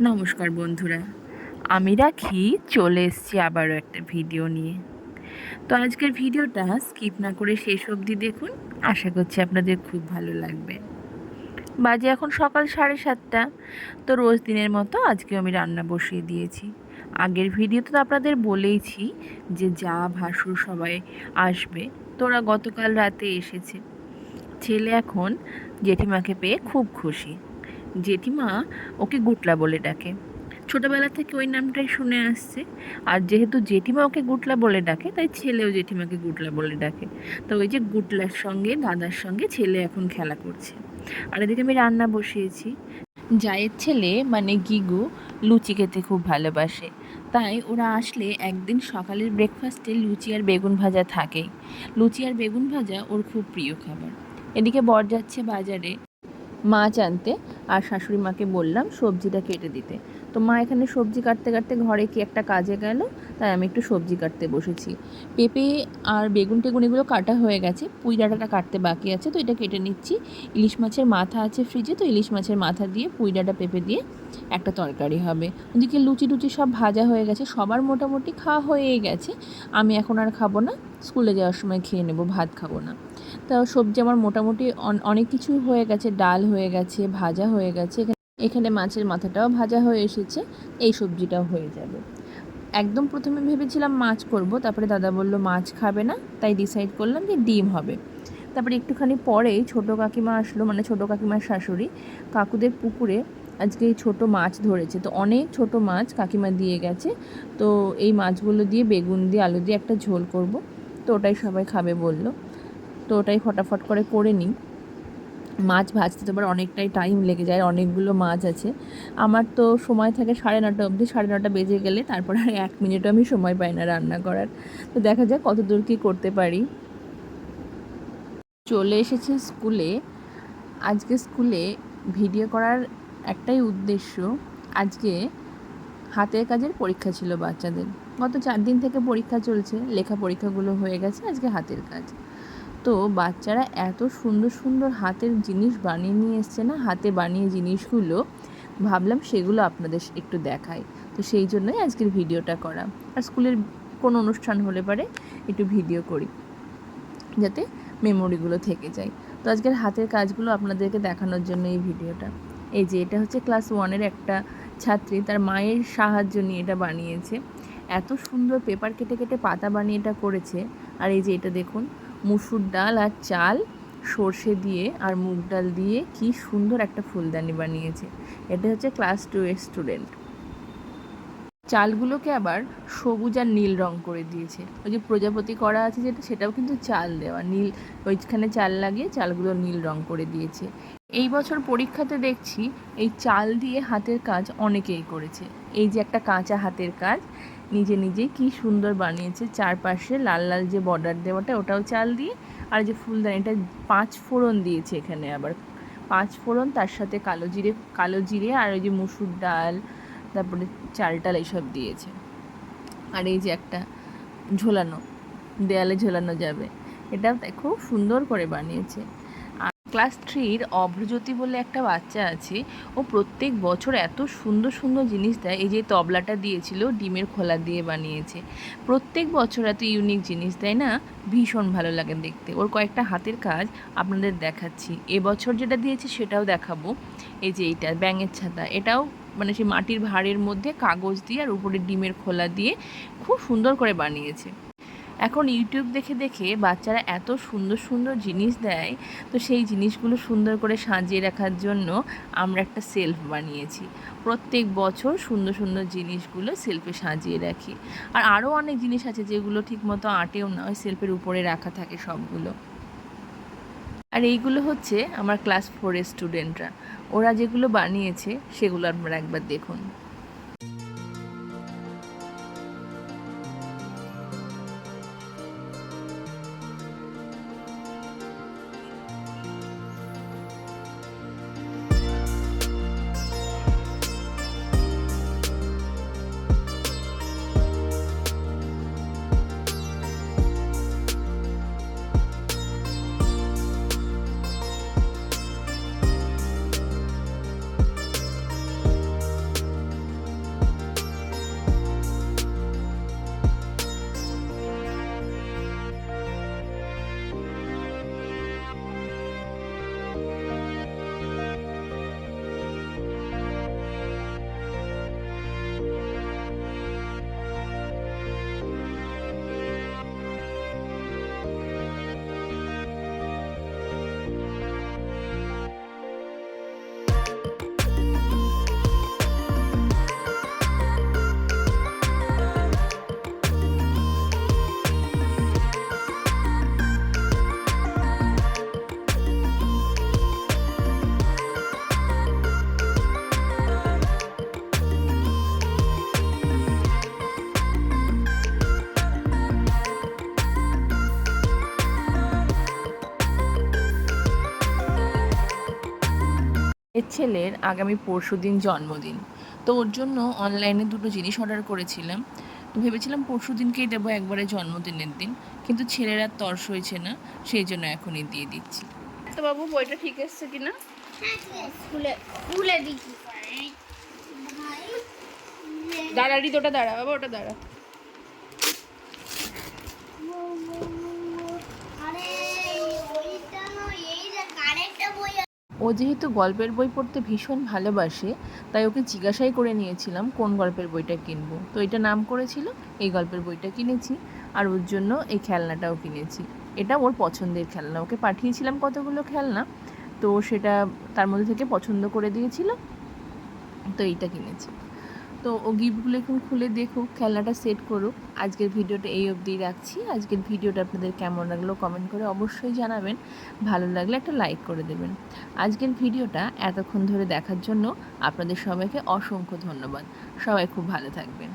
নমস্কার বন্ধুরা। আমি রাখি, চলে এসেছি আবারও একটা ভিডিও নিয়ে। তো আজকের ভিডিওটা স্কিপ না করে শেষ অবধি দেখুন, আশা করছি আপনাদের খুব ভালো লাগবে। বাজে এখন সকাল সাড়ে সাতটা, তো রোজ দিনের মতো আজকে আমি রান্না বসিয়ে দিয়েছি। আগের ভিডিওতে তো আপনাদের বলেইছি যে যা ভাসুর সবাই আসবে তোরা গতকাল রাতে এসেছে। ছেলে এখন জেঠিমাকে পেয়ে খুব খুশি। জেঠিমা ওকে গুটলা বলে ডাকে। ছোটোবেলা থেকে ওই নামটাই শুনে আসছে। আর যেহেতু জেঠিমা ওকে গুটলা বলে ডাকে, তাই ছেলেও জেঠিমাকে গুটলা বলে ডাকে। তো ওই যে গুটলার সঙ্গে, দাদার সঙ্গে ছেলে এখন খেলা করছে। আর এদিকে আমি রান্না বসিয়েছি। জায়ের ছেলে মানে গিগু, লুচি খেতে খুব ভালোবাসে। তাই ওরা আসলে একদিন সকালের ব্রেকফাস্টে লুচি আর বেগুন ভাজা থাকেই। লুচি আর বেগুন ভাজা ওর খুব প্রিয় খাবার। এদিকে বর যাচ্ছে বাজারে মাছ আনতে। আর শাশুড়ি মাকে বললাম সবজিটা কেটে দিতে। তো মা এখানে সবজি কাটতে কাটতে ঘরে কি একটা কাজে গেল? তাই আমি একটু সবজি কাটতে বসেছি। পেঁপে আর বেগুন টেগুন এগুলো কাটা হয়ে গেছে। পুঁই ডাঁটাটা কাটতে বাকি আছে, তো এটা কেটে নিচ্ছি। ইলিশ মাছের মাথা আছে ফ্রিজে, তো ইলিশ মাছের মাথা দিয়ে পুঁই ডাঁটা পেঁপে দিয়ে একটা তরকারি হবে। ওদিকে লুচি টুচি সব ভাজা হয়ে গেছে, সবার মোটামুটি খাওয়া হয়েই গেছে। আমি এখন আর খাব না, স্কুলে যাওয়ার সময় খেয়ে নেব, ভাত খাব না। তা সবজি আমার মোটামুটি অনেক কিছুই হয়ে গেছে, ডাল হয়ে গেছে, ভাজা হয়ে গেছে। এখানে মাছের মাথাটাও ভাজা হয়ে এসেছে, এই সবজিটাও হয়ে যাবে। একদম প্রথমে ভেবেছিলাম মাছ করব, তারপরে দাদা বলল, মাছ খাবে না। তাই ডিসাইড করলাম যে ডিম হবে। তারপরে একটুখানি পরেই ছোটো কাকিমা আসলো মানে ছোটো কাকিমার শাশুড়ি, কাকুদের পুকুরে আজকে ছোটো মাছ ধরেছে। তো অনেক ছোট মাছ কাকিমা দিয়ে গেছে। তো এই মাছগুলো দিয়ে বেগুন দিয়ে আলু দিয়ে একটা ঝোল করব। তো ওটাই সবাই খাবে বলল। তো ওটাই ফটাফট করে করে নিই। মাছ ভাজতে তো অনেকটাই টাইম লেগে যায়, অনেকগুলো মাছ আছে। আমার তো সময় থাকে সাড়ে নটা অবধি, সাড়ে নটা বেজে গেলে তারপর আর এক মিনিটও আমি সময় পাই না রান্না করার। তো দেখা যাক কত দূর কী করতে পারি। চলে এসেছে স্কুলে। আজকে স্কুলে ভিডিও করার একটাই উদ্দেশ্য, আজকে হাতের কাজের পরীক্ষা ছিল বাচ্চাদের। গত চার দিন থেকে পরীক্ষা চলছে, লেখা পরীক্ষাগুলো হয়ে গেছে, আজকে হাতের কাজ। তো বাচ্চারা এত সুন্দর সুন্দর হাতের জিনিস বানিয়ে নিয়ে এসছে না? হাতে বানিয়ে জিনিসগুলো। ভাবলাম সেগুলো আপনাদের একটু দেখাই। তো সেই জন্যই আজকের ভিডিওটা করা। আর স্কুলের কোনো অনুষ্ঠান হলে পারে একটু ভিডিও করি। যাতে মেমোরিগুলো থেকে যায়। তো আজকের হাতের কাজগুলো আপনাদেরকে দেখানোর জন্য এই ভিডিওটা। এই যে এটা হচ্ছে ক্লাস ওয়ানের একটা ছাত্রী। তার মায়ের সাহায্য নিয়ে এটা বানিয়েছে। এত সুন্দর পেপার কেটে কেটে পাতা বানিয়ে এটা করেছে। আর এই যে এটা দেখুন মুসুর ডাল আর চাল, সর্ষে দিয়ে আর মুগ ডাল দিয়ে কি সুন্দর একটা ফুলদানি বানিয়েছে। এটা হচ্ছে ক্লাস টু এর স্টুডেন্ট। চালগুলোকে আবার সবুজ আর নীল রং করে দিয়েছে। ওই যে প্রজাপতি করা আছে যেটা, সেটাও কিন্তু চাল দেওয়া। নীল, ওইখানে চাল লাগিয়ে চালগুলো নীল রং করে দিয়েছে। এই বছর পরীক্ষাতে দেখছি এই চাল দিয়ে হাতের কাজ অনেকেই করেছে। এই যে একটা কাঁচা হাতের কাজ নিজে নিজেই কি সুন্দর বানিয়েছে চারপাশে লাল লাল যে বর্ডার দেওয়াটা, ওটাও চাল দিয়ে, আর যে ফুলদানি এটা পাঁচ ফোড়ন দিয়েছে এখানে আবার। পাঁচ ফোড়ন, তার সাথে কালো জিরে কালো জিরে আর ওই যে মুসুর ডাল, তারপরে চাল টাল এইসব দিয়েছে। আর এই যে একটা ঝোলানো, দেয়ালে ঝোলানো যাবে। এটা খুব সুন্দর করে বানিয়েছে। ক্লাস থ্রির অভ্রজ্যোতি বলে একটা বাচ্চা আছে। ও প্রত্যেক বছর এত সুন্দর সুন্দর জিনিস দেয়। এই যে তবলাটা দিয়েছিল, ডিমের খোলা দিয়ে বানিয়েছে। প্রত্যেক বছর এত ইউনিক জিনিস দেয় না? ভীষণ ভালো লাগে দেখতে। ওর কয়েকটা হাতের কাজ আপনাদের দেখাচ্ছি। এবছর যেটা দিয়েছে সেটাও দেখাবো। এই যে এইটা, ব্যাঙের ছাতা। এটাও মানে সেই মাটির ভাঁড়ের মধ্যে কাগজ দিয়ে আর উপরে ডিমের খোলা দিয়ে খুব সুন্দর করে বানিয়েছে। এখন ইউটিউব দেখে দেখে বাচ্চারা এত সুন্দর সুন্দর জিনিস দেয়, তো সেই জিনিসগুলো সুন্দর করে সাজিয়ে রাখার জন্য আমরা একটা সেলফ বানিয়েছি। প্রত্যেক বছর সুন্দর সুন্দর জিনিসগুলো সেলফে সাজিয়ে রাখি। আর আরও অনেক জিনিস আছে যেগুলো ঠিকমতো আটেও না, ওই সেলফের উপরে রাখা থাকে সবগুলো। আর এইগুলো হচ্ছে আমার ক্লাস ফোরের স্টুডেন্টরা ওরা যেগুলো বানিয়েছে সেগুলো আপনারা একবার দেখুন। ছেলের আগামী পরশু দিন জন্মদিন। তো ওর জন্য অনলাইনে দুটো জিনিস অর্ডার করেছিলাম। তো ভেবেছিলাম পরশু দিনকেই দেবো একবারে জন্মদিনের দিন কিন্তু ছেলের আর তর্স হয়েছে না সেই জন্য এখনই দিয়ে দিচ্ছি। তো বাবু বইটা ঠিক এসছে কিনা? খুলে খুলে দিচ্ছি দাঁড়া রিত ওটা দাঁড়া বাবা ওটা দাঁড়া। ও যেহেতু গল্পের বই পড়তে ভীষণ ভালোবাসে, তাই ওকে জিজ্ঞাসাই করে নিয়েছিলাম, কোন গল্পের বইটা কিনব? তো এটা নাম করেছিল, এই গল্পের বইটা কিনেছি, আর ওর জন্য এই খেলনাটাও কিনেছি। এটা ওর পছন্দের খেলনা। ওকে পাঠিয়েছিলাম কতগুলো খেলনা, তো সেটা তার মধ্যে থেকে পছন্দ করে দিয়েছিল, তো এইটা কিনেছি। তো ও গিফটগুলো এখন খুলে দেখুক, খেলনাটা সেট করুক। আজকের ভিডিওটা এই অবধিই রাখছি। আজকের ভিডিওটা আপনাদের কেমন লাগল কমেন্ট করে অবশ্যই জানাবেন। ভালো লাগলে একটা লাইক করে দেবেন। আজকের ভিডিওটা এতক্ষণ ধরে দেখার জন্য আপনাদের সবাইকে অসংখ্য ধন্যবাদ। সবাই খুব ভালো থাকবেন।